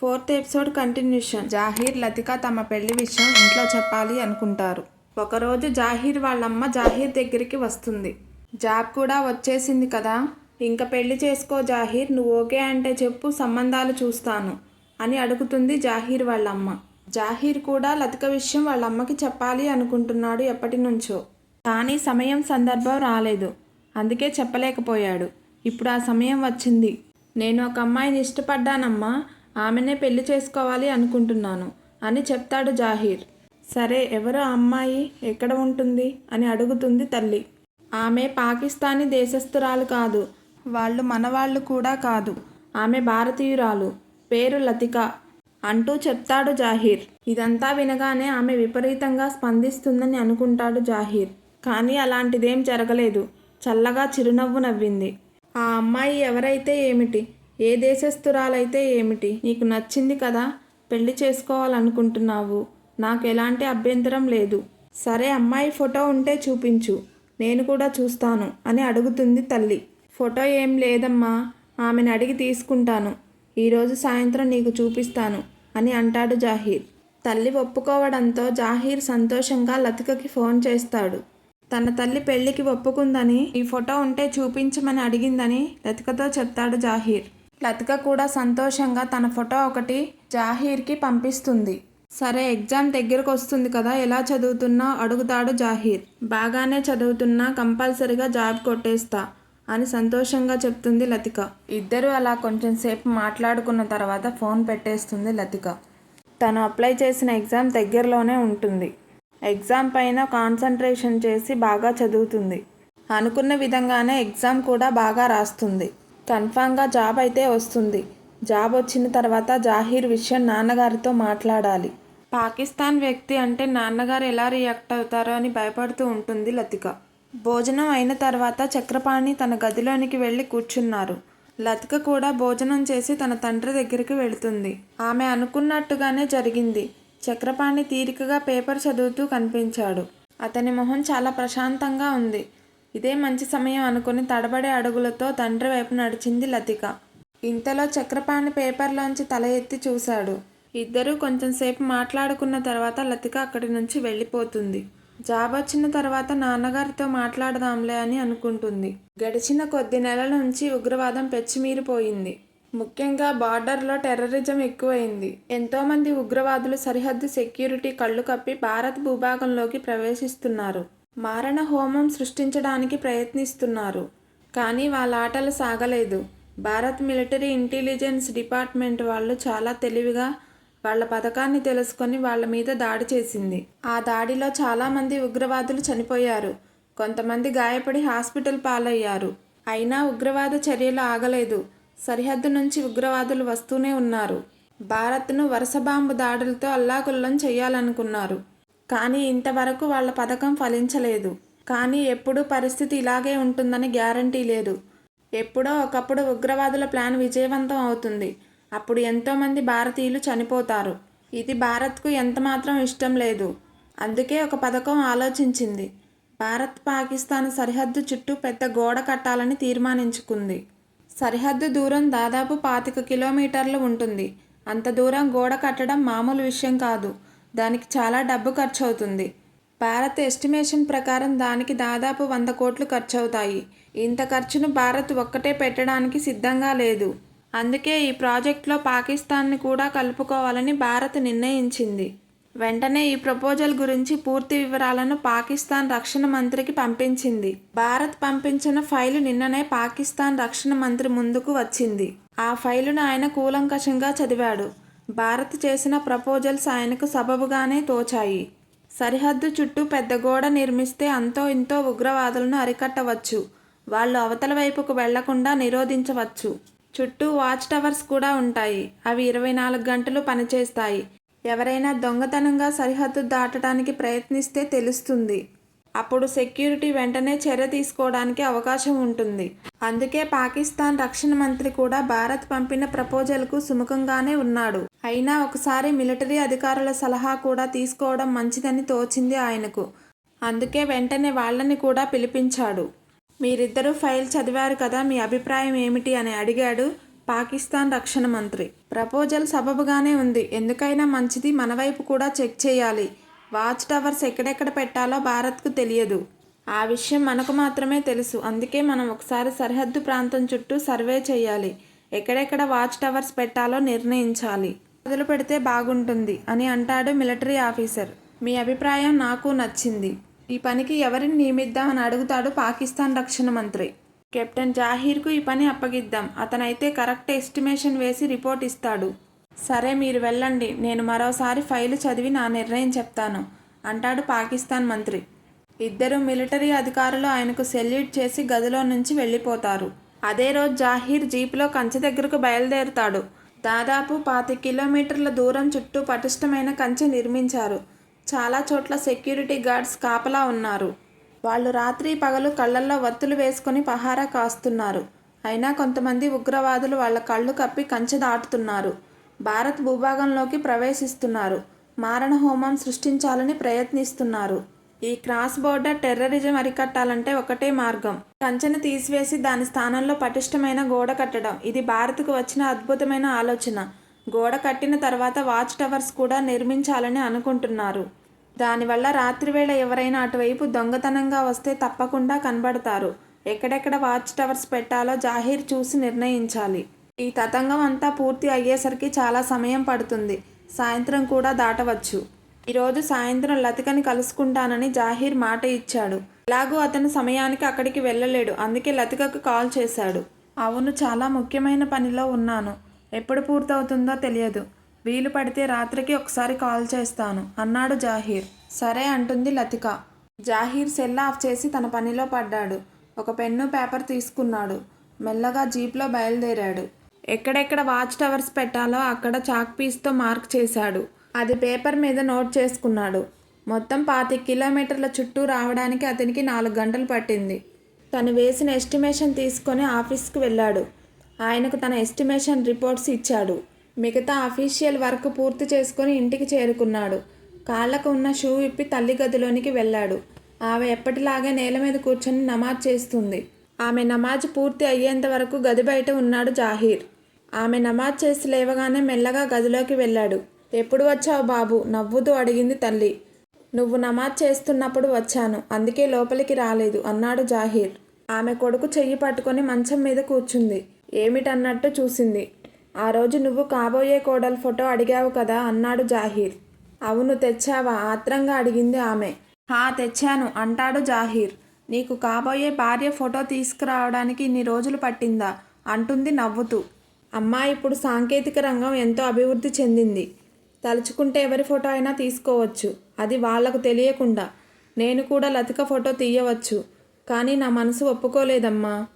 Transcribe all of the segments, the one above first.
Fourth episode continuation. Zaheer Latika తమ పెళ్ళి విషయం ఇంట్లో చెప్పాలి అనుకుంటారు. ఒకరోజు జాహీర్ వాళ్ళమ్మ జాహీర్ దగ్గరికి వస్తుంది. జాబ్ కూడా వచ్చేసింది కదా. ఇంకా పెళ్ళి చేసుకో జాహీర్ నువ్వు ఓకే అంటే చెప్పు సంబంధాలు చూస్తాను అని అడుగుతుంది జాహీర్ వాళ్ళమ్మ. జాహీర్ కూడా లతిక విషయం వాళ్ళ అమ్మకి చెప్పాలి అనుకుంటున్నాడు ఎప్పటి నుంచో కానీ సమయం సందర్భం రాలేదు. అందుకే చెప్పలేకపోయాడు. ఇప్పుడు ఆ సమయం వచ్చింది. నేను ఒక అమ్మాయిని ఇష్టపడ్డానమ్మా. ఆమెనే పెళ్ళి చేసుకోవాలి అనుకుంటున్నాను అని చెప్తాడు జాహీర్. సరే ఎవరు అమ్మాయి? ఎక్కడ ఉంటుంది? అని అడుగుతుంది తల్లి. ఆమె పాకిస్తానీ దేశస్థురాలు కాదు. వాళ్ళు మనవాళ్ళు కూడా కాదు. ఆమె భారతీయురాలు. పేరు లతిక అంటూ చెప్తాడు జాహీర్. ఇదంతా వినగానే ఆమె విపరీతంగా స్పందిస్తుందని అనుకుంటాడు జాహీర్. కానీ అలాంటిదేం జరగలేదు. చల్లగా చిరునవ్వు నవ్వింది. ఆ అమ్మాయి ఎవరైతే ఏమిటి? ఏ దేశస్థురాలైతే ఏమిటి? నీకు నచ్చింది కదా? పెళ్ళి చేసుకోవాలనుకుంటున్నావు. నాకు ఎలాంటి అభ్యంతరం లేదు. సరే అమ్మాయి ఫోటో ఉంటే చూపించు. నేను కూడా చూస్తాను అని అడుగుతుంది తల్లి. ఫోటో ఏం లేదమ్మా. ఆమెను అడిగి తీసుకుంటాను. ఈరోజు సాయంత్రం నీకు చూపిస్తాను అని అంటాడు జాహీర్. తల్లి ఒప్పుకోవడంతో జాహీర్ సంతోషంగా లతికకి ఫోన్ చేస్తాడు. తన తల్లి పెళ్ళికి ఒప్పుకుందని ఈ ఫోటో ఉంటే చూపించమని అడిగిందని లతికతో చెప్తాడు జాహీర్. లతిక కూడా సంతోషంగా తన ఫోటో ఒకటి జాహీర్కి పంపిస్తుంది. సరే ఎగ్జామ్ దగ్గరకు వస్తుంది కదా ఎలా చదువుతున్నా అడుగుతాడు జాహీర్. బాగానే చదువుతున్నా కంపల్సరీగా జాబ్ కొట్టేస్తా అని సంతోషంగా చెప్తుంది లతిక. ఇద్దరు అలా కొంచెం సేపు మాట్లాడుకున్న తర్వాత ఫోన్ పెట్టేస్తుంది లతిక. తను అప్లై చేసిన ఎగ్జామ్ దగ్గరలోనే ఉంటుంది. ఎగ్జామ్ పైన కాన్సన్ట్రేషన్ చేసి బాగా చదువుతుంది. అనుకున్న విధంగానే ఎగ్జామ్ కూడా బాగా రాస్తుంది. కన్ఫామ్గా జాబ్ అయితే వస్తుంది. జాబ్ వచ్చిన తర్వాత జాహీర్ విషయం నాన్నగారితో మాట్లాడాలి. పాకిస్తాన్ వ్యక్తి అంటే నాన్నగారు ఎలా రియాక్ట్ అవుతారో అని భయపడుతూ ఉంటుంది లతిక. భోజనం అయిన తర్వాత చక్రపాణి తన గదిలోనికి వెళ్ళి కూర్చున్నారు. లతిక కూడా భోజనం చేసి తన తండ్రి దగ్గరికి వెళుతుంది. ఆమె అనుకున్నట్టుగానే జరిగింది. చక్రపాణి తీరికగా పేపర్ చదువుతూ కనిపించాడు. అతని మొహం చాలా ప్రశాంతంగా ఉంది. ఇదే మంచి సమయం అనుకుని తడబడే అడుగులతో తండ్రి వైపు నడిచింది లతిక. ఇంతలో చక్రపాణి పేపర్లోంచి తల ఎత్తి చూశాడు. ఇద్దరూ కొంచెం సేపు మాట్లాడుకున్న తర్వాత లతిక అక్కడి నుంచి వెళ్ళిపోతుంది. జాబ్ వచ్చిన తర్వాత నాన్నగారితో మాట్లాడదాంలే అని అనుకుంటుంది. గడిచిన కొద్ది నెలల నుంచి ఉగ్రవాదం పెచ్చిమీరిపోయింది. ముఖ్యంగా బార్డర్లో టెర్రరిజం ఎక్కువైంది. ఎంతోమంది ఉగ్రవాదులు సరిహద్దు సెక్యూరిటీ కళ్ళు కప్పి భారత్ భూభాగంలోకి ప్రవేశిస్తున్నారు. మారణ హోమం సృష్టించడానికి ప్రయత్నిస్తున్నారు. కానీ వాళ్ళ ఆటలు సాగలేదు. భారత్ మిలిటరీ ఇంటెలిజెన్స్ డిపార్ట్మెంట్ వాళ్ళు చాలా తెలివిగా వాళ్ళ పథకాన్ని తెలుసుకొని వాళ్ళ మీద దాడి చేసింది. ఆ దాడిలో చాలామంది ఉగ్రవాదులు చనిపోయారు. కొంతమంది గాయపడి హాస్పిటల్ పాలయ్యారు. అయినా ఉగ్రవాద చర్యలు ఆగలేదు. సరిహద్దు నుంచి ఉగ్రవాదులు వస్తూనే ఉన్నారు. భారత్ను వరుస బాంబు దాడులతో అల్లాకుల్లం చేయాలనుకున్నారు. కానీ ఇంతవరకు వాళ్ళ పథకం ఫలించలేదు. కానీ ఎప్పుడూ పరిస్థితి ఇలాగే ఉంటుందని గ్యారంటీ లేదు. ఎప్పుడో ఒకప్పుడు ఉగ్రవాదుల ప్లాన్ విజయవంతం అవుతుంది. అప్పుడు ఎంతోమంది భారతీయులు చనిపోతారు. ఇది భారత్కు ఎంతమాత్రం ఇష్టం లేదు. అందుకే ఒక పథకం ఆలోచించింది. భారత్ పాకిస్తాన్ సరిహద్దు చుట్టూ పెద్ద గోడ కట్టాలని తీర్మానించుకుంది. సరిహద్దు దూరం దాదాపు పాతిక కిలోమీటర్లు ఉంటుంది. అంత దూరం గోడ కట్టడం మామూలు విషయం కాదు. దానికి చాలా డబ్బు ఖర్చు అవుతుంది భారత్ ఎస్టిమేషన్ ప్రకారం దానికి దాదాపు వంద కోట్లు ఖర్చు అవుతాయి ఇంత ఖర్చును భారత్ ఒక్కటే పెట్టడానికి సిద్ధంగా లేదు. అందుకే ఈ ప్రాజెక్టులో పాకిస్తాన్ని కూడా కలుపుకోవాలని భారత్ నిర్ణయించింది. వెంటనే ఈ ప్రపోజల్ గురించి పూర్తి వివరాలను పాకిస్తాన్ రక్షణ మంత్రికి పంపించింది. భారత్ పంపించిన ఫైలు నిన్ననే పాకిస్తాన్ రక్షణ మంత్రి ముందుకు వచ్చింది. ఆ ఫైలును ఆయన కూలంకషంగా చదివాడు. భారత్ చేసిన ప్రపోజల్స్ ఆయనకు సబబుగానే తోచాయి. సరిహద్దు చుట్టూ పెద్ద గోడ నిర్మిస్తే అంతో ఇంతో ఉగ్రవాదులను అరికట్టవచ్చు. వాళ్ళు అవతల వైపుకు వెళ్ళకుండా నిరోధించవచ్చు. చుట్టూ వాచ్ టవర్స్ కూడా ఉంటాయి. అవి ఇరవై నాలుగు గంటలు పనిచేస్తాయి. ఎవరైనా దొంగతనంగా సరిహద్దు దాటడానికి ప్రయత్నిస్తే తెలుస్తుంది. అప్పుడు సెక్యూరిటీ వెంటనే చర్య తీసుకోవడానికి అవకాశం ఉంటుంది. అందుకే పాకిస్తాన్ రక్షణ మంత్రి కూడా భారత్ పంపిన ప్రపోజల్కు సుముఖంగానే ఉన్నాడు. అయినా ఒకసారి మిలిటరీ అధికారుల సలహా కూడా తీసుకోవడం మంచిదని తోచింది ఆయనకు. అందుకే వెంటనే వాళ్ళని కూడా పిలిపించాడు. మీరిద్దరూ ఫైల్ చదివారు కదా మీ అభిప్రాయం ఏమిటి? అని అడిగాడు పాకిస్తాన్ రక్షణ మంత్రి. ప్రపోజల్ సబబుగానే ఉంది. ఎందుకైనా మంచిది మన వైపు కూడా చెక్ చేయాలి. వాచ్ టవర్స్ ఎక్కడెక్కడ పెట్టాలో భారత్కు తెలియదు. ఆ విషయం మనకు మాత్రమే తెలుసు. అందుకే మనం ఒకసారి సరిహద్దు ప్రాంతం చుట్టూ సర్వే చేయాలి. ఎక్కడెక్కడ వాచ్ టవర్స్ పెట్టాలో నిర్ణయించాలి. మొదలు పెడితే బాగుంటుంది అని అంటాడు మిలిటరీ ఆఫీసర్. మీ అభిప్రాయం నాకు నచ్చింది. ఈ పనికి ఎవరిని నియమిద్దామని అడుగుతాడు పాకిస్తాన్ రక్షణ మంత్రి. కెప్టెన్ జాహీర్కు ఈ పని అప్పగిద్దాం. అతనైతే కరెక్ట్ ఎస్టిమేషన్ వేసి రిపోర్ట్ ఇస్తాడు. సరే మీరు వెళ్ళండి నేను మరోసారి ఫైలు చదివి నా నిర్ణయం చెప్తాను అంటాడు పాకిస్తాన్ మంత్రి. ఇద్దరు మిలిటరీ అధికారులు ఆయనకు సెల్యూట్ చేసి గదిలో నుంచి వెళ్ళిపోతారు. అదే రోజు జాహీర్ జీపులో కంచె దగ్గరకు బయలుదేరుతాడు. దాదాపు పాతి కిలోమీటర్ల దూరం చుట్టూ పటిష్టమైన కంచె నిర్మించారు. చాలా చోట్ల సెక్యూరిటీ గార్డ్స్ కాపలా ఉన్నారు. వాళ్ళు రాత్రి పగలు కళ్ళల్లో వత్తులు వేసుకుని పహారా కాస్తున్నారు. అయినా కొంతమంది ఉగ్రవాదులు వాళ్ళ కళ్ళు కప్పి కంచె దాటుతున్నారు. భారత్ భూభాగంలోకి ప్రవేశిస్తున్నారు. మారణ హోమం సృష్టించాలని ప్రయత్నిస్తున్నారు. ఈ క్రాస్ బోర్డర్ టెర్రరిజం అరికట్టాలంటే ఒకటే మార్గం. కంచెను తీసివేసి దాని స్థానంలో పటిష్టమైన గోడ కట్టడం. ఇది భారత్కు వచ్చిన అద్భుతమైన ఆలోచన. గోడ కట్టిన తర్వాత వాచ్ టవర్స్ కూడా నిర్మించాలని అనుకుంటున్నారు. దానివల్ల రాత్రివేళ ఎవరైనా అటువైపు దొంగతనంగా వస్తే తప్పకుండా కనబడతారు. ఎక్కడెక్కడ వాచ్ టవర్స్ పెట్టాలో జాహీర్ చూసి నిర్ణయించాలి. ఈ తతంగం అంతా పూర్తి అయ్యేసరికి చాలా సమయం పడుతుంది. సాయంత్రం కూడా దాటవచ్చు. ఈరోజు సాయంత్రం లతికని కలుసుకుంటానని జాహీర్ మాట ఇచ్చాడు. ఎలాగూ అతను సమయానికి అక్కడికి వెళ్ళలేడు. అందుకే లతికకు కాల్ చేశాడు. అవును చాలా ముఖ్యమైన పనిలో ఉన్నాను. ఎప్పుడు పూర్తవుతుందో తెలియదు. వీలు పడితే రాత్రికి ఒకసారి కాల్ చేస్తాను అన్నాడు జాహీర్. సరే అంటుంది లతిక. జాహీర్ సెల్ ఆఫ్ చేసి తన పనిలో పడ్డాడు. ఒక పెన్ను పేపర్ తీసుకున్నాడు. మెల్లగా జీప్లో బయలుదేరాడు. ఎక్కడెక్కడ వాచ్ టవర్స్ పెట్టాలో అక్కడ చాక్ పీస్తో మార్క్ చేశాడు. అది పేపర్ మీద నోట్ చేసుకున్నాడు. మొత్తం పాతి కిలోమీటర్ల చుట్టూ రావడానికి అతనికి నాలుగు గంటలు పట్టింది. తను వేసిన ఎస్టిమేషన్ తీసుకొని ఆఫీస్కి వెళ్ళాడు. ఆయనకు తన ఎస్టిమేషన్ రిపోర్ట్స్ ఇచ్చాడు. మిగతా అఫీషియల్ వర్క్ పూర్తి చేసుకొని ఇంటికి చేరుకున్నాడు. కాళ్ళకు ఉన్న షూ ఇప్పి తల్లి గదిలోనికి వెళ్ళాడు. ఆమె ఎప్పటిలాగే నేల మీద కూర్చొని నమాజ్ చేస్తుంది. ఆమె నమాజ్ పూర్తి అయ్యేంత వరకు గది బయట ఉన్నాడు జాహీర్. ఆమె నమాజ్ చేసి లేవగానే మెల్లగా గదిలోకి వెళ్ళాడు. ఎప్పుడు వచ్చావు బాబు? నవ్వుతూ అడిగింది తల్లి. నువ్వు నమాజ్ చేస్తున్నప్పుడు వచ్చాను. అందుకే లోపలికి రాలేదు అన్నాడు జాహీర్. ఆమె కొడుకు చెయ్యి పట్టుకొని మంచం మీద కూర్చుంది. ఏమిటన్నట్టు చూసింది. ఆ రోజు నువ్వు కాబోయే కోడలు ఫోటో అడిగావు కదా అన్నాడు జాహీర్. అవును తెచ్చావా? ఆత్రంగా అడిగింది ఆమె. హా తెచ్చాను అంటాడు జాహీర్. నీకు కాబోయే భార్య ఫోటో తీసుకురావడానికి ఇన్ని రోజులు పట్టిందా? అంటుంది నవ్వుతూ. అమ్మ ఇప్పుడు సాంకేతిక రంగం ఎంతో అభివృద్ధి చెందింది. తలుచుకుంటే ఎవరి ఫోటో అయినా తీసుకోవచ్చు. అది వాళ్ళకు తెలియకుండా. నేను కూడా లతిక ఫోటో తీయవచ్చు. కానీ నా మనసు ఒప్పుకోలేదమ్మా.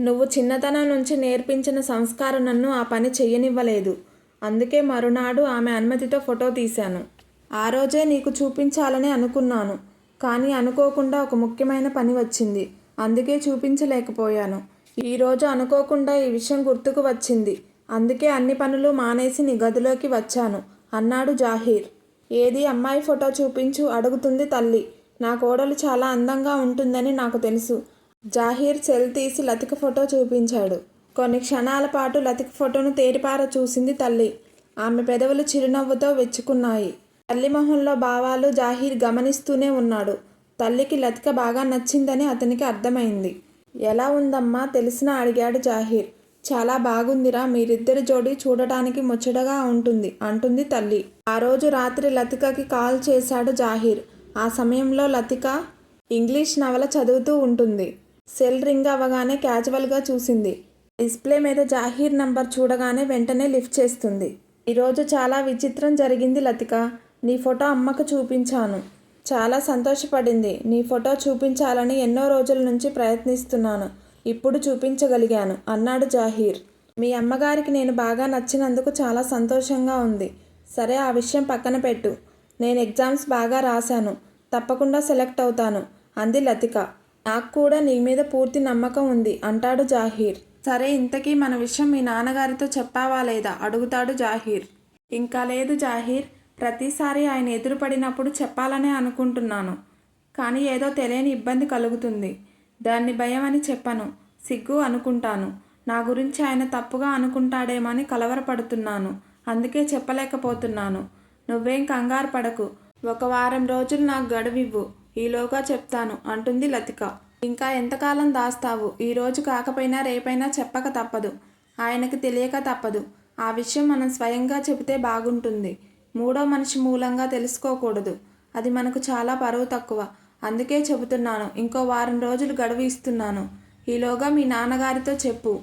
నువ్వు చిన్నతనం నుంచి నేర్పించిన సంస్కారం నన్ను ఆ పని చెయ్యనివ్వలేదు. అందుకే మరునాడు ఆమె అనుమతితో ఫోటో తీశాను. ఆ రోజే నీకు చూపించాలని అనుకున్నాను. కానీ అనుకోకుండా ఒక ముఖ్యమైన పని వచ్చింది. అందుకే చూపించలేకపోయాను. ఈరోజు అనుకోకుండా ఈ విషయం గుర్తుకు వచ్చింది. అందుకే అన్ని పనులు మానేసి నీ గదిలోకి వచ్చాను అన్నాడు జాహీర్. ఏది అమ్మాయి ఫోటో చూపించు అడుగుతుంది తల్లి. నా కోడలు చాలా అందంగా ఉంటుందని నాకు తెలుసు. జాహీర్ సెల్ తీసి లతిక ఫోటో చూపించాడు. కొన్ని క్షణాల పాటు లతిక ఫోటోను తేరిపార చూసింది తల్లి. ఆమె పెదవులు చిరునవ్వుతో వెచ్చుకున్నాయి. తల్లి మొహంలో భావాలు జాహీర్ గమనిస్తూనే ఉన్నాడు. తల్లికి లతిక బాగా నచ్చిందని అతనికి అర్థమైంది. ఎలా ఉందమ్మా? తెలిసిన అడిగాడు జాహీర్. చాలా బాగుందిరా మీరిద్దరి జోడి చూడటానికి ముచ్చటగా ఉంటుంది అంటుంది తల్లి. ఆ రోజు రాత్రి లతికకి కాల్ చేశాడు జాహీర్. ఆ సమయంలో లతిక ఇంగ్లీష్ నవల చదువుతూ ఉంటుంది. సెల్ రింగ్ అవ్వగానే క్యాజువల్గా చూసింది. డిస్ప్లే మీద జాహీర్ నంబర్ చూడగానే వెంటనే లిఫ్ట్ చేస్తుంది. ఈరోజు చాలా విచిత్రం జరిగింది లతిక. నీ ఫోటో అమ్మకు చూపించాను. చాలా సంతోషపడింది. నీ ఫోటో చూపించాలని ఎన్నో రోజుల నుంచి ప్రయత్నిస్తున్నాను. ఇప్పుడు చూపించగలిగాను అన్నాడు జాహీర్. మీ అమ్మగారికి నేను బాగా నచ్చినందుకు చాలా సంతోషంగా ఉంది. సరే ఆ విషయం పక్కన పెట్టు. నేను ఎగ్జామ్స్ బాగా రాశాను. తప్పకుండా సెలెక్ట్ అవుతాను అంది లతిక. నాకు కూడా నీ మీద పూర్తి నమ్మకం ఉంది అంటాడు జాహీర్. సరే ఇంతకీ మన విషయం మీ నాన్నగారితో చెప్పావా లేదా? అడుగుతాడు జాహీర్. ఇంకా లేదు జాహీర్. ప్రతిసారి ఆయన ఎదురుపడినప్పుడు చెప్పాలనే అనుకుంటున్నాను. కానీ ఏదో తెలియని ఇబ్బంది కలుగుతుంది. దాన్ని భయం అని చెప్పను. సిగ్గు అనుకుంటాను. నా గురించి ఆయన తప్పుగా అనుకుంటాడేమని కలవరపడుతున్నాను. అందుకే చెప్పలేకపోతున్నాను. నువ్వేం కంగారు పడకు. ఒక వారం రోజులు నాకు గడువివ్వు. ఈలోగా చెప్తాను అంటుంది లతిక. ఇంకా ఎంతకాలం దాస్తావు? ఈ రోజు కాకపోయినా రేపైనా చెప్పక తప్పదు. ఆయనకి తెలియక తప్పదు. ఆ విషయం మనం స్వయంగా చెబితే బాగుంటుంది. మూడో మనిషి మూలంగా తెలుసుకోకూడదు. అది మనకు చాలా పరువు తక్కువ. అందుకే చెబుతున్నాను ఇంకో వారం రోజులు గడువు ఇస్తున్నాను. ఈలోగా మీ నాన్నగారితో చెప్పు.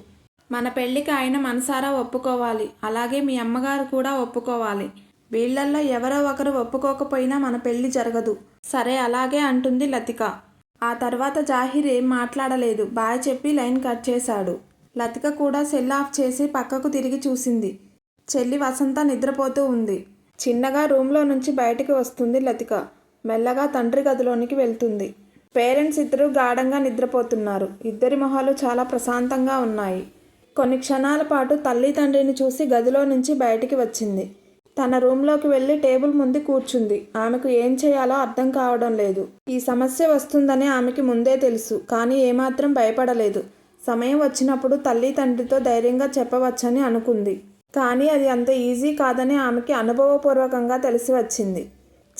మన పెళ్ళికి ఆయన మనసారా ఒప్పుకోవాలి. అలాగే మీ అమ్మగారు కూడా ఒప్పుకోవాలి. వీళ్ళల్లో ఎవరో ఒకరు ఒప్పుకోకపోయినా మన పెళ్ళి జరగదు. సరే అలాగే అంటుంది లతిక. ఆ తర్వాత జాహీర్ ఏం మాట్లాడలేదు. బాయ్ చెప్పి లైన్ కట్ చేశాడు. లతిక కూడా సెల్ ఆఫ్ చేసి పక్కకు తిరిగి చూసింది. చెల్లి వసంత నిద్రపోతూ ఉంది. చిన్నగా రూమ్లో నుంచి బయటికి వస్తుంది లతిక. మెల్లగా తండ్రి గదిలోనికి వెళ్తుంది. పేరెంట్స్ ఇద్దరు గాఢంగా నిద్రపోతున్నారు. ఇద్దరి మొహాలు చాలా ప్రశాంతంగా ఉన్నాయి. కొన్ని క్షణాల పాటు తల్లి తండ్రిని చూసి గదిలో నుంచి బయటికి వచ్చింది. తన రూమ్లోకి వెళ్ళి టేబుల్ ముందు కూర్చుంది. ఆమెకు ఏం చేయాలో అర్థం కావడం లేదు. ఈ సమస్య వస్తుందని ఆమెకి ముందే తెలుసు కానీ ఏమాత్రం భయపడలేదు. సమయం వచ్చినప్పుడు తల్లి తండ్రితో ధైర్యంగా చెప్పవచ్చని అనుకుంది. కానీ అది అంత ఈజీ కాదని ఆమెకి అనుభవపూర్వకంగా తెలిసి వచ్చింది.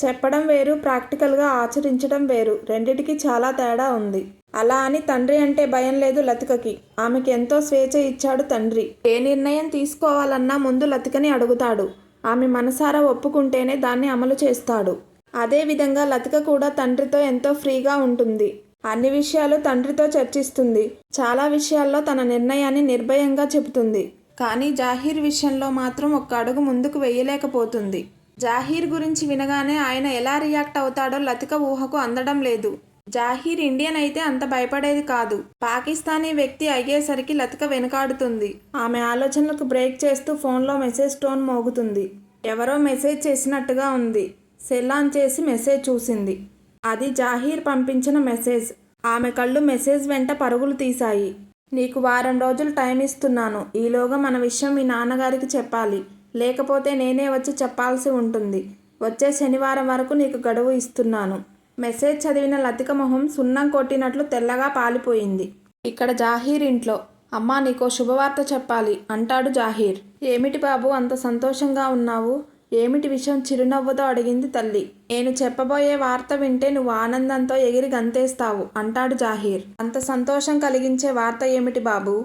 చెప్పడం వేరు ప్రాక్టికల్గా ఆచరించడం వేరు. రెండిటికి చాలా తేడా ఉంది. అలా అని తండ్రి అంటే భయం లేదు లతికకి. ఆమెకి ఎంతో స్వేచ్ఛ ఇచ్చాడు తండ్రి. ఏ నిర్ణయం తీసుకోవాలన్నా ముందు లతికని అడుగుతాడు. ఆమె మనసారా ఒప్పుకుంటేనే దాన్ని అమలు చేస్తాడు. అదేవిధంగా లతిక కూడా తండ్రితో ఎంతో ఫ్రీగా ఉంటుంది. అన్ని విషయాలు తండ్రితో చర్చిస్తుంది. చాలా విషయాల్లో తన నిర్ణయాన్ని నిర్భయంగా చెబుతుంది. కానీ జాహీర్ విషయంలో మాత్రం ఒక్క అడుగు ముందుకు వేయలేకపోతుంది. జాహీర్ గురించి వినగానే ఆయన ఎలా రియాక్ట్ అవుతాడో లతిక ఊహకు అందడం లేదు. జాహీర్ ఇండియన్ అయితే అంత భయపడేది కాదు. పాకిస్తానీ వ్యక్తి అయ్యేసరికి లతిక వెనుకాడుతుంది. ఆమె ఆలోచనలకు బ్రేక్ చేస్తూ ఫోన్లో మెసేజ్ టోన్ మోగుతుంది. ఎవరో మెసేజ్ చేసినట్టుగా ఉంది. సెల్ చేసి మెసేజ్ చూసింది. అది జాహీర్ పంపించిన మెసేజ్. ఆమె కళ్ళు మెసేజ్ వెంట పరుగులు తీశాయి. నీకు వారం రోజులు టైం ఇస్తున్నాను. ఈలోగా మన విషయం మీ నాన్నగారికి చెప్పాలి. లేకపోతే నేనే వచ్చి చెప్పాల్సి ఉంటుంది. వచ్చే శనివారం వరకు నీకు గడువు ఇస్తున్నాను. మెసేజ్ చదివిన లతిక మొహం సున్నం కొట్టినట్లు తెల్లగా పాలిపోయింది. ఇక్కడ జాహీర్ ఇంట్లో. అమ్మా నీకో శుభవార్త చెప్పాలి. అంటాడు జాహీర్. ఏమిటి బాబు అంత సంతోషంగా ఉన్నావు? ఏమిటి విషయం చిరునవ్వుతో అడిగింది తల్లి. నేను చెప్పబోయే వార్త వింటే నువ్వు ఆనందంతో ఎగిరి గంతేస్తావు అంటాడు జాహీర్. అంత సంతోషం కలిగించే వార్త ఏమిటి బాబు?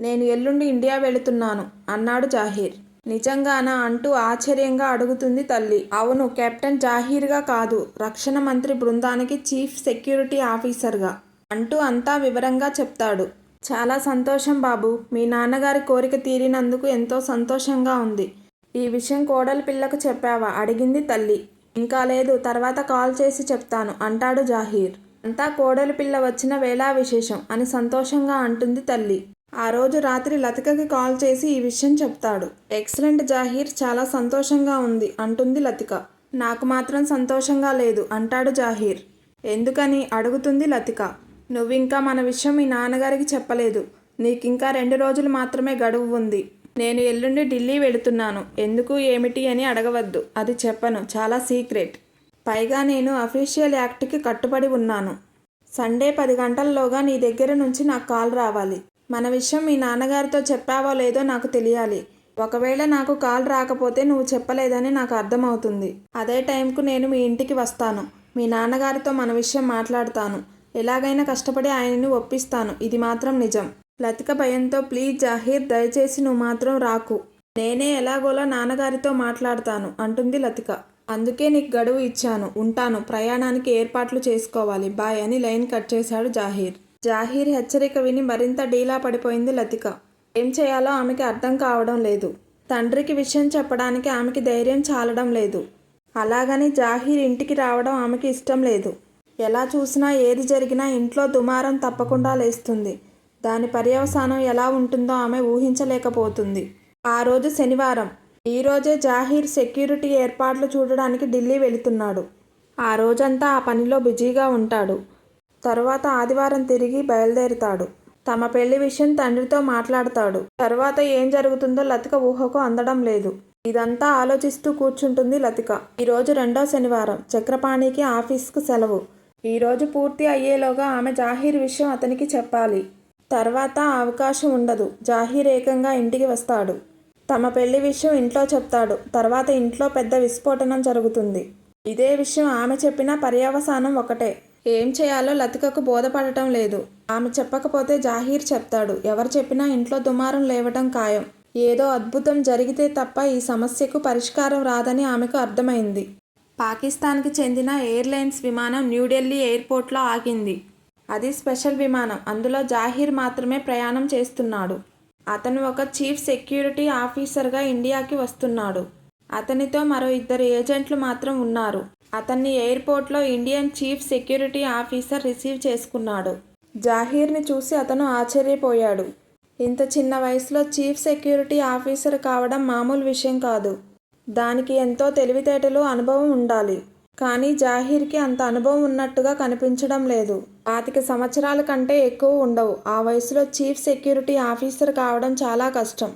నేను ఎల్లుండి ఇండియా వెళుతున్నాను అన్నాడు జాహీర్. నిజంగానా అంటూ ఆశ్చర్యంగా అడుగుతుంది తల్లి. అవును కెప్టెన్ జాహీర్గా కాదు రక్షణ మంత్రి బృందానికి చీఫ్ సెక్యూరిటీ ఆఫీసర్గా అంటూ అంతా వివరంగా చెప్తాడు. చాలా సంతోషం బాబు మీ నాన్నగారి కోరిక తీరినందుకు ఎంతో సంతోషంగా ఉంది. ఈ విషయం కోడలి పిల్లకు చెప్పావా? అడిగింది తల్లి. ఇంకా లేదు తర్వాత కాల్ చేసి చెప్తాను అంటాడు జాహీర్. అంతా కోడలి పిల్ల వచ్చిన వేళా విశేషం అని సంతోషంగా అంటుంది తల్లి. ఆ రోజు రాత్రి లతికకి కాల్ చేసి ఈ విషయం చెప్తాడు. ఎక్సలెంట్ జాహీర్ చాలా సంతోషంగా ఉంది అంటుంది లతిక. నాకు మాత్రం సంతోషంగా లేదు అంటాడు జాహీర్. ఎందుకని? అడుగుతుంది లతిక. నువ్వింకా మన విషయం మీ నాన్నగారికి చెప్పలేదు. నీకింకా రెండు రోజులు మాత్రమే గడువు ఉంది. నేను ఎల్లుండి ఢిల్లీ వెళుతున్నాను. ఎందుకు ఏమిటి అని అడగవద్దు. అది చెప్పను. చాలా సీక్రెట్. పైగా నేను అఫీషియల్ యాక్ట్కి కట్టుబడి ఉన్నాను. సండే పది గంటల్లోగా నీ దగ్గర నుంచి నాకు కాల్ రావాలి. మన విషయం మీ నాన్నగారితో చెప్పావో లేదో నాకు తెలియాలి. ఒకవేళ నాకు కాల్ రాకపోతే నువ్వు చెప్పలేదని నాకు అర్థమవుతుంది. అదే టైంకు నేను మీ ఇంటికి వస్తాను. మీ నాన్నగారితో మన విషయం మాట్లాడతాను. ఎలాగైనా కష్టపడి ఆయనని ఒప్పిస్తాను. ఇది మాత్రం నిజం. లతిక భయంతో ప్లీజ్ జాహీర్ దయచేసి నువ్వు మాత్రం రాకు. నేనే ఎలాగోలా నాన్నగారితో మాట్లాడతాను అంటుంది లతిక. అందుకే నీకు గడువు ఇచ్చాను ఉంటాను ప్రయాణానికి ఏర్పాట్లు చేసుకోవాలి. బాయ్ అని లైన్ కట్ చేశాడు జాహీర్. జాహీర్ హెచ్చరిక విని మరింత డీలా పడిపోయింది లతిక. ఏం చేయాలో ఆమెకి అర్థం కావడం లేదు. తండ్రికి విషయం చెప్పడానికి ఆమెకి ధైర్యం చాలడం లేదు. అలాగని జాహీర్ ఇంటికి రావడం ఆమెకి ఇష్టం లేదు. ఎలా చూసినా ఏది జరిగినా ఇంట్లో దుమారం తప్పకుండా లేస్తుంది. దాని పర్యవసానం ఎలా ఉంటుందో ఆమె ఊహించలేకపోతుంది. ఆ రోజు శనివారం. ఈరోజే జాహీర్ సెక్యూరిటీ ఏర్పాట్లు చూడడానికి ఢిల్లీ వెళుతున్నాడు. ఆ రోజంతా ఆ పనిలో బిజీగా ఉంటాడు. తరువాత ఆదివారం తిరిగి బయలుదేరుతాడు. తమ పెళ్ళి విషయం తండ్రితో మాట్లాడతాడు. తర్వాత ఏం జరుగుతుందో లతిక ఊహకు అందడం లేదు. ఇదంతా ఆలోచిస్తూ కూర్చుంటుంది లతిక. ఈరోజు రెండో శనివారం. చక్రపాణికి ఆఫీస్కు సెలవు. ఈరోజు పూర్తి అయ్యేలోగా ఆమె జాహీర్ విషయం అతనికి చెప్పాలి. తర్వాత అవకాశం ఉండదు. జాహీర్ ఏకంగా ఇంటికి వస్తాడు. తమ పెళ్ళి విషయం ఇంట్లో చెప్తాడు. తర్వాత ఇంట్లో పెద్ద విస్ఫోటనం జరుగుతుంది. ఇదే విషయం ఆమె చెప్పినా పర్యవసానం ఒకటే. ఏం చేయాలో లతికకు బోధపడటం లేదు. ఆమె చెప్పకపోతే జాహీర్ చెప్తాడు. ఎవరు చెప్పినా ఇంట్లో దుమారం లేవటం ఖాయం. ఏదో అద్భుతం జరిగితే తప్ప ఈ సమస్యకు పరిష్కారం రాదని ఆమెకు అర్థమైంది. పాకిస్తాన్కి చెందిన ఎయిర్లైన్స్ విమానం న్యూఢిల్లీ ఎయిర్పోర్ట్లో ఆగింది. అది స్పెషల్ విమానం. అందులో జాహీర్ మాత్రమే ప్రయాణం చేస్తున్నాడు. అతను ఒక చీఫ్ సెక్యూరిటీ ఆఫీసర్గా ఇండియాకి వస్తున్నాడు. అతనితో మరో ఇద్దరు ఏజెంట్లు మాత్రం ఉన్నారు. అతన్ని ఎయిర్పోర్ట్లో Indian chief security officer receive చేసుకున్నాడు. జాహీర్ని చూసి అతను ఆశ్చర్యపోయాడు. ఇంత చిన్న వయసులో చీఫ్ సెక్యూరిటీ ఆఫీసర్ కావడం మామూలు విషయం కాదు. దానికి ఎంతో తెలివితేటలు అనుభవం ఉండాలి. కానీ జాహీర్కి అంత అనుభవం ఉన్నట్టుగా కనిపించడం లేదు. పాతిక సంవత్సరాల కంటే ఎక్కువ ఉండవు. ఆ వయసులో చీఫ్ సెక్యూరిటీ ఆఫీసర్ కావడం చాలా కష్టం.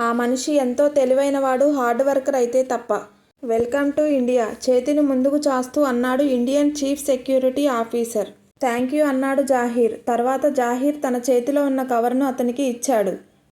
ఆ మనిషి ఎంతో తెలివైనవాడు హార్డ్ వర్కర్ అయితే తప్ప. Welcome to India. చేతిని ముందుకు చాస్తూ అన్నాడు Indian chief security officer. Thank you అన్నాడు జాహీర్. తర్వాత జాహీర్ తన చేతిలో ఉన్న కవర్ను అతనికి ఇచ్చాడు.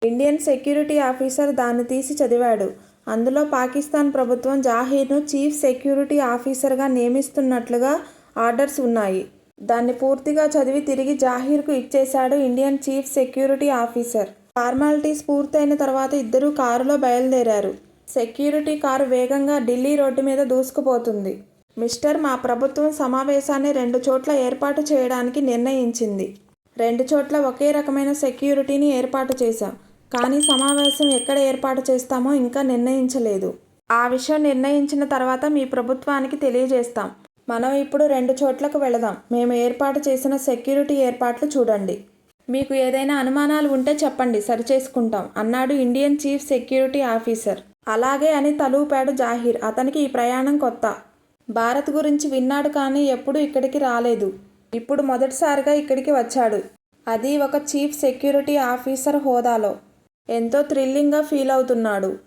ఇండియన్ సెక్యూరిటీ ఆఫీసర్ దాన్ని తీసి చదివాడు. అందులో పాకిస్తాన్ ప్రభుత్వం జాహీర్ను చీఫ్ సెక్యూరిటీ ఆఫీసర్గా నియమిస్తున్నట్లుగా ఆర్డర్స్ ఉన్నాయి. దాన్ని పూర్తిగా చదివి తిరిగి జాహీర్కు ఇచ్చేశాడు Indian chief security officer. Formalities పూర్తయిన తర్వాత ఇద్దరూ కారులో బయలుదేరారు. సెక్యూరిటీ కారు వేగంగా ఢిల్లీ రోడ్డు మీద దూసుకుపోతుంది. మిస్టర్ మా ప్రభుత్వం సమావేశాన్ని రెండు చోట్ల ఏర్పాటు చేయడానికి నిర్ణయించింది. రెండు చోట్ల ఒకే రకమైన సెక్యూరిటీని ఏర్పాటు చేశాం. కానీ సమావేశం ఎక్కడ ఏర్పాటు చేస్తామో ఇంకా నిర్ణయించలేదు. ఆ విషయం నిర్ణయించిన తర్వాత మీ ప్రభుత్వానికి తెలియజేస్తాం. మనం ఇప్పుడు రెండు చోట్లకు వెళదాం. మేము ఏర్పాటు చేసిన సెక్యూరిటీ ఏర్పాట్లు చూడండి. మీకు ఏదైనా అనుమానాలు ఉంటే చెప్పండి. సరిచేసుకుంటాం. అన్నాడు ఇండియన్ చీఫ్ సెక్యూరిటీ ఆఫీసర్. అలాగే అని తలూపాడు జాహీర్. అతనికి ఈ ప్రయాణం కొత్త. భారత్ గురించి విన్నాడు కానీ ఎప్పుడూ ఇక్కడికి రాలేదు. ఇప్పుడు మొదటిసారిగా ఇక్కడికి వచ్చాడు. అది ఒక చీఫ్ సెక్యూరిటీ ఆఫీసర్ హోదాలో. ఎంతో థ్రిల్లింగ్గా ఫీల్ అవుతున్నాడు.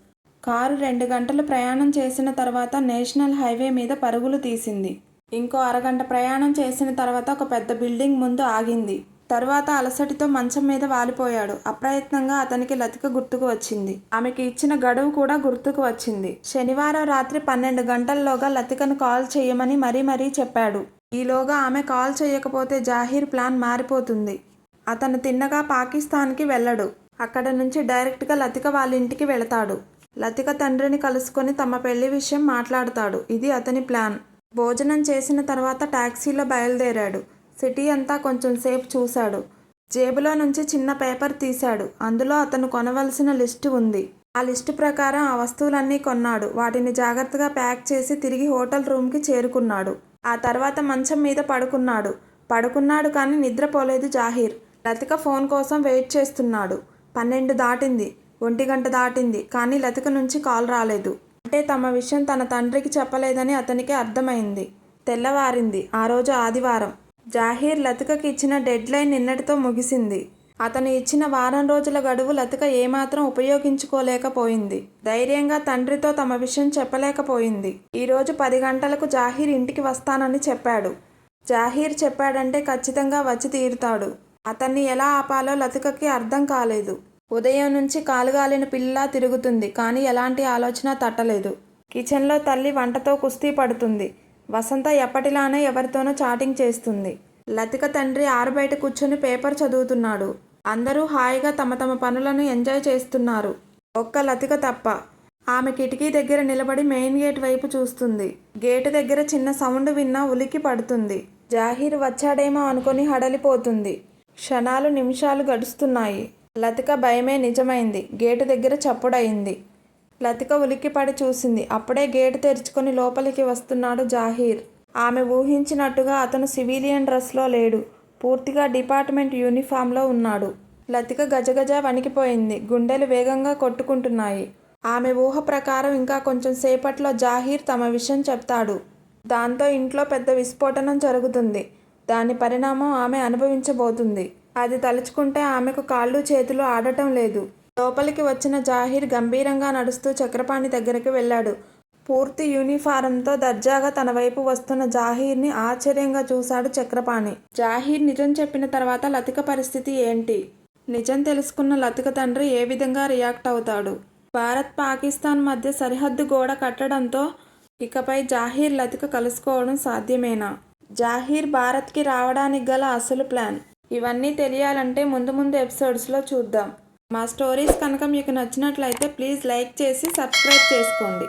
కారు రెండు గంటలు ప్రయాణం చేసిన తర్వాత నేషనల్ హైవే మీద పరుగులు తీసింది. ఇంకో అరగంట ప్రయాణం చేసిన తర్వాత ఒక పెద్ద బిల్డింగ్ ముందు ఆగింది. తర్వాత అలసటితో మంచం మీద వాలిపోయాడు. అప్రయత్నంగా అతనికి లతిక గుర్తుకు వచ్చింది. ఆమెకి ఇచ్చిన గడువు కూడా గుర్తుకు వచ్చింది. శనివారం రాత్రి పన్నెండు గంటల్లోగా లతికను కాల్ చేయమని మరీ మరీ చెప్పాడు. ఈలోగా ఆమె కాల్ చేయకపోతే జాహీర్ ప్లాన్ మారిపోతుంది. అతను తిన్నగా పాకిస్తాన్కి వెళ్ళడు. అక్కడ నుంచి డైరెక్ట్గా లతిక వాళ్ళ ఇంటికి వెళతాడు. లతిక తండ్రిని కలుసుకొని తమ పెళ్ళి విషయం మాట్లాడతాడు. ఇది అతని ప్లాన్. భోజనం చేసిన తర్వాత ట్యాక్సీలో బయలుదేరాడు. సిటీ అంతా కొంచెం సేపు చూశాడు. జేబులో నుంచి చిన్న పేపర్ తీశాడు. అందులో అతను కొనవలసిన లిస్టు ఉంది. ఆ లిస్టు ప్రకారం ఆ వస్తువులన్నీ కొన్నాడు. వాటిని జాగ్రత్తగా ప్యాక్ చేసి తిరిగి హోటల్ రూమ్కి చేరుకున్నాడు. ఆ తర్వాత మంచం మీద పడుకున్నాడు. పడుకున్నాడు కానీ నిద్రపోలేదు జాహీర్. లతిక ఫోన్ కోసం వెయిట్ చేస్తున్నాడు. పన్నెండు దాటింది ఒంటి గంట దాటింది కానీ లతిక నుంచి కాల్ రాలేదు. అంటే తమ విషయం తన తండ్రికి చెప్పలేదని అతనికి అర్థమైంది. తెల్లవారింది ఆ రోజు ఆదివారం. జాహీర్ లతికకి ఇచ్చిన డెడ్ లైన్ నిన్నటితో ముగిసింది. అతను ఇచ్చిన వారం రోజుల గడువు లతిక ఏమాత్రం ఉపయోగించుకోలేకపోయింది. ధైర్యంగా తండ్రితో తమ విషయం చెప్పలేకపోయింది. ఈరోజు పది గంటలకు జాహీర్ ఇంటికి వస్తానని చెప్పాడు. జాహీర్ చెప్పాడంటే ఖచ్చితంగా వచ్చి తీరుతాడు. అతన్ని ఎలా ఆపాలో లతికకి అర్థం కాలేదు. ఉదయం నుంచి కాలుగాలిన పిల్లలా తిరుగుతుంది కానీ ఎలాంటి ఆలోచన తట్టలేదు. కిచెన్లో తల్లి వంటతో కుస్తీ పడుతుంది. వసంత ఎప్పటిలానే ఎవరితోనో చాటింగ్ చేస్తుంది. లతిక తండ్రి ఆరుబయట కూర్చొని పేపర్ చదువుతున్నాడు. అందరూ హాయిగా తమ తమ పనులను ఎంజాయ్ చేస్తున్నారు. ఒక్క లతిక తప్ప. ఆమె కిటికీ దగ్గర నిలబడి మెయిన్ గేట్ వైపు చూస్తుంది. గేటు దగ్గర చిన్న సౌండ్ విన్నా ఉలికి పడుతుంది. జాహీర్ వచ్చాడేమో అనుకొని హడలిపోతుంది. క్షణాలు నిమిషాలు గడుస్తున్నాయి. లతిక భయమే నిజమైంది. గేటు దగ్గర చప్పుడయింది. లతిక ఉలిక్కిపడి చూసింది. అప్పుడే గేటు తెరుచుకొని లోపలికి వస్తున్నాడు జాహీర్. ఆమె ఊహించినట్టుగా అతను సివిలియన్ డ్రెస్లో లేడు. పూర్తిగా డిపార్ట్మెంట్ యూనిఫామ్లో ఉన్నాడు. లతిక గజగజ వణికిపోయింది. గుండెలు వేగంగా కొట్టుకుంటున్నాయి. ఆమె ఊహ ప్రకారం ఇంకా కొంచెం సేపట్లో జాహీర్ తమ విషయం చెప్తాడు. దాంతో ఇంట్లో పెద్ద విస్ఫోటనం జరుగుతుంది. దాని పరిణామం ఆమె అనుభవించబోతుంది. అది తలుచుకుంటే ఆమెకు కాళ్ళు చేతులు ఆడటం లేదు. లోపలికి వచ్చిన జాహీర్ గంభీరంగా నడుస్తూ చక్రపాణి దగ్గరికి వెళ్ళాడు. పూర్తి యూనిఫారంతో దర్జాగా తన వైపు వస్తున్న జాహీర్ని ఆశ్చర్యంగా చూశాడు చక్రపాణి. జాహీర్ నిజం చెప్పిన తర్వాత లతిక పరిస్థితి ఏంటి? నిజం తెలుసుకున్న లతిక తండ్రి ఏ విధంగా రియాక్ట్ అవుతాడు? భారత్ పాకిస్తాన్ మధ్య సరిహద్దు గోడ కట్టడంతో ఇకపై జాహీర్ లతిక కలుసుకోవడం సాధ్యమేనా? జాహీర్ భారత్కి రావడానికి గల అసలు ప్లాన్. ఇవన్నీ తెలియాలంటే ముందు ముందు ఎపిసోడ్స్లో చూద్దాం. మా స్టోరీస్ కనుక మీకు నచ్చినట్లయితే ప్లీజ్ లైక్ చేసి సబ్స్క్రైబ్ చేసుకోండి.